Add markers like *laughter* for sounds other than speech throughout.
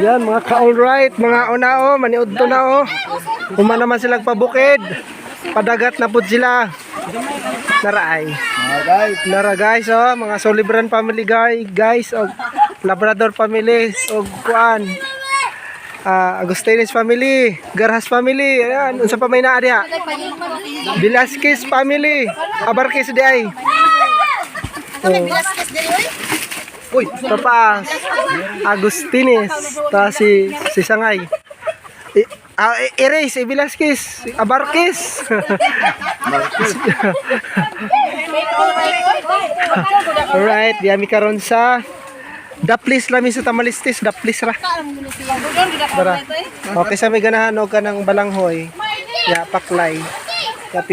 Yan, mga ka-alright, mga unao, maniud to na oh. Uma naman silang pabukid. Padagat na pud sila. Naraay. Nara guys, oh, mga Solibran family guys, guys, og Labrador family, og kuan. Ah, Agustines family, Garhas family, ayan, unsa pa may naa diha? Velasquez family, Abarquez di ay. Oh. Uy, tapas. Agustines, ta si si Sangay. I, ah, i- erase, si Velasquez, si Abarquez. *laughs* Alright, di ami karon sa Daplis lami sa Tamalistis, Daplis ra. Tara. Okay sa may ganahan og kanang balanghoy. Ya paklay. Ya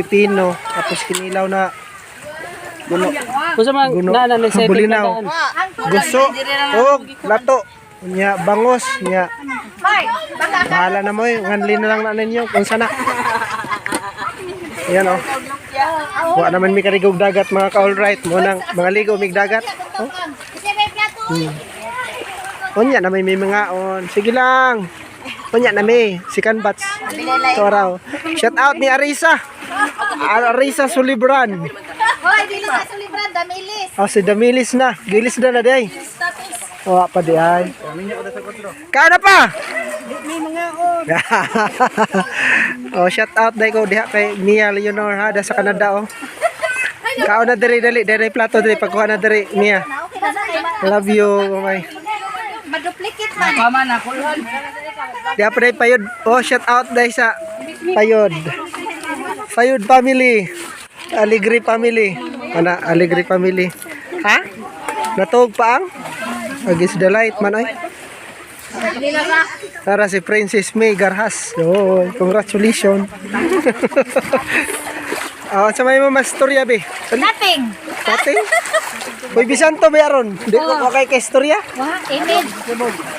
tapos kinilaw na guno. Kusa man Guno. na na sa Bulinaw. Guso og lato. Nya bangos nya. Bahala na mo eh. Nganli na lang na ninyo kung sana. Yan oh. Wa naman mi karigog dagat mga ka-alright mo nang mga ligo mig dagat. Oh. Hmm. Unya na may may mga on. Sige lang. Unya na may si Canbats. Ito raw. Shout out ni Arisa. Arisa Sulibran. Sulibran, damilis. Oh, si Damilis na. Gilis na na day. Oh, pa di ay. Kana pa. May mga on. *laughs* oh, shout out day ko diha kay Mia Leonor ha da sa Canada oh. Kao na diri dali diri plato diri pagkuha na diri Mia. Love you, mamay. Maduplicate man. Mama na ko. Diha pa day payod. Oh, shout out day sa payod. Payod family. Aligri family. Ana, Aligri family. Ha? Natog pa ang? Agis the light man ay. Tara si Princess May Garhas. Oh, congratulations. *laughs* Ah, sa may mga storya be. Nothing. Pati. Hoy bisanto ba aron? Di ko okay kay storya. Wah, imid.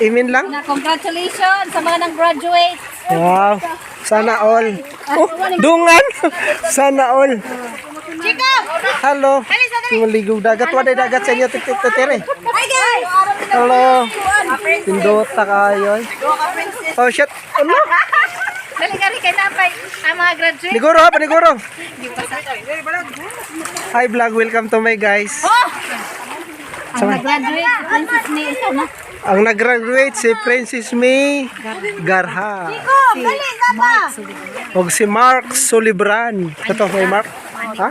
Imin lang. Na congratulations sa mga nang graduate. Wow. Sana all. Oh, dungan. *laughs* Sana all. Chico! Hello. Maligog dagat. Waday dagat sa inyo. Guys! Hello. Pindota kayo. Oh, shit. Ano? Dali ka rin kay Napay. Ang mga graduate. Niguro ha, paniguro. Hi vlog, welcome to my guys. Ang nag-graduate, princess ni na. Ang nag-graduate si Princess May Garha. Oh, dali na ba? O si Mark Solibran. Ito kay Mark. Ha?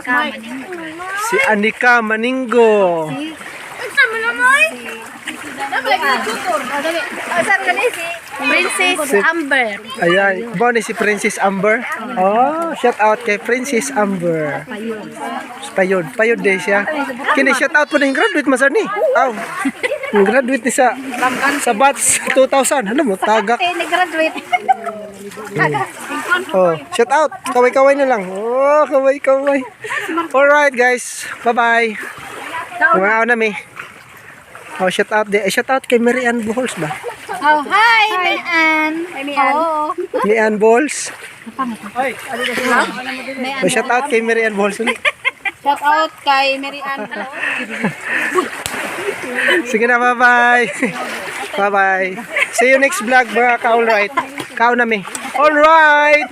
Si Anika Maningo. Unsa mo mo? Ka ni si Princess Amber. Ayan, ni si Princess Amber. Oh, shout out kay Princess Amber. Payod. Payod din siya. Kini shout out po na yung graduate masar ni. Aw. Yung graduate ni sa sa batch 2000. Ano mo, tagak. Eh, nag-graduate. Oh, shout out. Kaway-kaway na lang. Oh, kaway-kaway. Alright, guys. Bye-bye. Mga na mi. Oh, shout out. di- eh, Shout out kay Mary Ann Buhols ba? Oh, hi, Mian. Hi, Mian. Oh. Mary Ann Buhols. Mian. Oh, shout out kay Mary Ann Buhols. Shout out kay Mary Ann. Sige na, bye-bye. Bye-bye. See you next vlog, mga ka-alright. Kao na mi. Alright!